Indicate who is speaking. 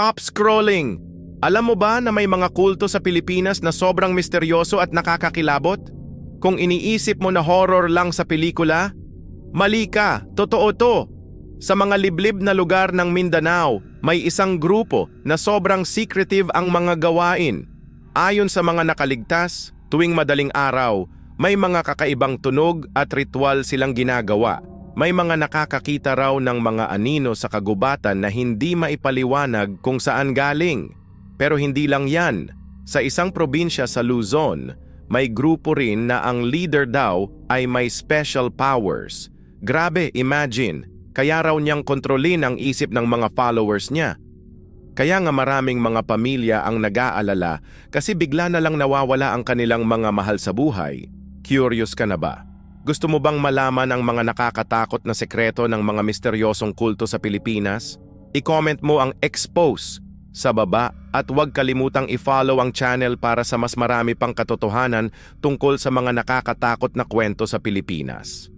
Speaker 1: Stop scrolling! Alam mo ba na may mga kulto sa Pilipinas na sobrang misteryoso at nakakakilabot? Kung iniisip mo na horror lang sa pelikula, mali ka, totoo to. Sa mga liblib na lugar ng Mindanao, may isang grupo na sobrang secretive ang mga gawain. Ayon sa mga nakaligtas, tuwing madaling araw, may mga kakaibang tunog at ritual silang ginagawa. May mga nakakakita raw ng mga anino sa kagubatan na hindi maipaliwanag kung saan galing. Pero hindi lang yan. Sa isang probinsya sa Luzon, may grupo rin na ang leader daw ay may special powers. Grabe, imagine. Kaya raw niyang kontrolin ang isip ng mga followers niya. Kaya nga maraming mga pamilya ang nag-aalala kasi bigla na lang nawawala ang kanilang mga mahal sa buhay. Curious ka na ba? Gusto mo bang malaman ang mga nakakatakot na sekreto ng mga misteryosong kulto sa Pilipinas? I-comment mo ang expose sa baba at huwag kalimutang i-follow ang channel para sa mas marami pang katotohanan tungkol sa mga nakakatakot na kwento sa Pilipinas.